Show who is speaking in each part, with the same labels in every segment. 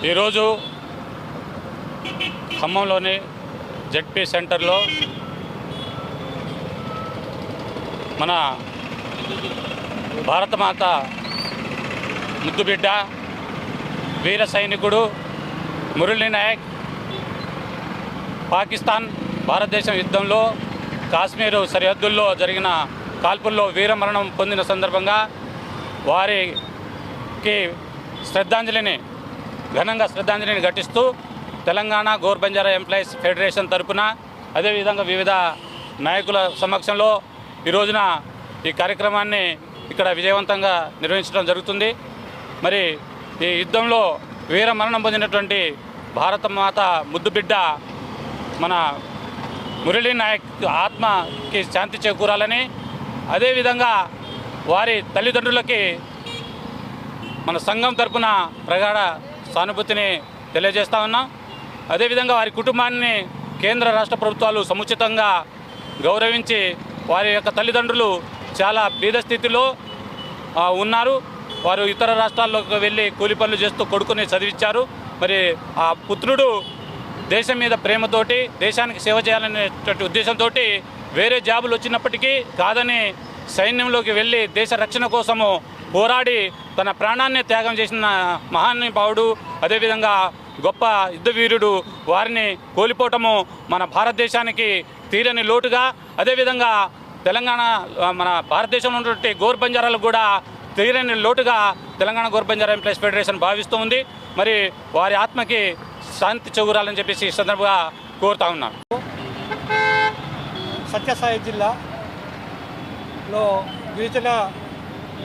Speaker 1: ఈరోజు ఖమ్మంలోని జెడ్పీ సెంటర్లో మన భారతమాత ముద్దుబిడ్డ వీర సైనికుడు మురళీ నాయక్ పాకిస్తాన్ భారతదేశం యుద్ధంలో కాశ్మీరు సరిహద్దుల్లో జరిగిన కాల్పుల్లో వీరమరణం పొందిన సందర్భంగా వారికి శ్రద్ధాంజలిని ఘనంగా శ్రద్ధాంజలిని ఘటిస్తూ తెలంగాణ గోర్ బంజారా ఎంప్లాయీస్ ఫెడరేషన్ తరపున అదేవిధంగా వివిధ నాయకుల సమక్షంలో ఈ రోజున ఈ కార్యక్రమాన్ని ఇక్కడ విజయవంతంగా నిర్వహించడం జరుగుతుంది. మరి ఈ యుద్ధంలో వీర మరణం పొందినటువంటి భారత మాత ముద్దుబిడ్డ మన మురళీ నాయక్ ఆత్మకి శాంతి చేకూరాలని అదేవిధంగా వారి తల్లిదండ్రులకి మన సంఘం తరపున ప్రగాఢ సానుభూతిని తెలియజేస్తా ఉన్నాం. అదేవిధంగా వారి కుటుంబాన్ని కేంద్ర రాష్ట్ర ప్రభుత్వాలు సముచితంగా గౌరవించి వారి యొక్క తల్లిదండ్రులు చాలా బీద స్థితిలో ఉన్నారు. వారు ఇతర రాష్ట్రాల్లోకి వెళ్ళి కూలి పనులు చేస్తూ కొడుకుని చదివించారు మరి ఆ పుత్రుడు దేశం మీద ప్రేమతోటి దేశానికి సేవ చేయాలనేటువంటి ఉద్దేశంతో వేరే జాబులు వచ్చినప్పటికీ కాదని సైన్యంలోకి వెళ్ళి దేశ రక్షణ కోసము పోరాడి తన ప్రాణాన్ని త్యాగం చేసిన మహానుభావుడు అదేవిధంగా గొప్ప యుద్ధవీరుడు వారిని కోల్పోవటము మన భారతదేశానికి తీరని లోటుగా అదేవిధంగా తెలంగాణ మన భారతదేశంలో ఉన్నటువంటి గోర్ బంజారాలకు కూడా తీరని లోటుగా తెలంగాణ గోర్ బంజారా ఎంప్లాయీస్ ఫెడరేషన్ భావిస్తూ ఉంది. మరి వారి ఆత్మకి శాంతి చెగురాలని చెప్పేసి ఈ సందర్భంగా కోరుతా ఉన్నాను.
Speaker 2: సత్యసాయి జిల్లాలో గిరిజన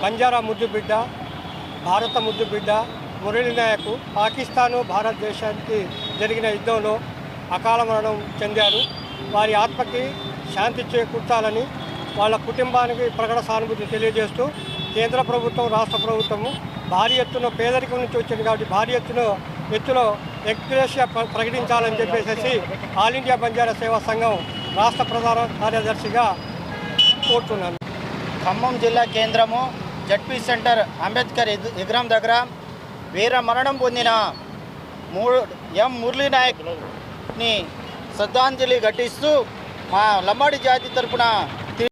Speaker 2: బంజారా ముద్దుబిడ్డ భారత ముద్దు బిడ్డ మురళీ నాయక్ పాకిస్తాను భారతదేశానికి జరిగిన యుద్ధంలో అకాల మరణం చెందారు. వారి ఆత్మకి శాంతి చేకూర్చాలని వాళ్ళ కుటుంబానికి ప్రకట సానుభూతి తెలియజేస్తూ కేంద్ర ప్రభుత్వం రాష్ట్ర ప్రభుత్వము భారీ ఎత్తున పేదరికం నుంచి వచ్చింది కాబట్టి భారీ ఎత్తున ఎత్తులో ఎక్స్గ్రేషియా ప్ర- ప్రకటించాలని చెప్పేసి ఆల్ ఇండియా బంజారా సేవా సంఘం రాష్ట్ర ప్రధాన కార్యదర్శిగా కోరుతున్నాను.
Speaker 3: ఖమ్మం జిల్లా కేంద్రము జడ్పీ సెంటర్ అంబేద్కర్ విగ్రహం దగ్గర వీర మరణం పొందిన మూ ఎం మురళీనాయక్ని శ్రద్ధాంజలి ఘటిస్తూ మా లంబాడి జాతి తరపున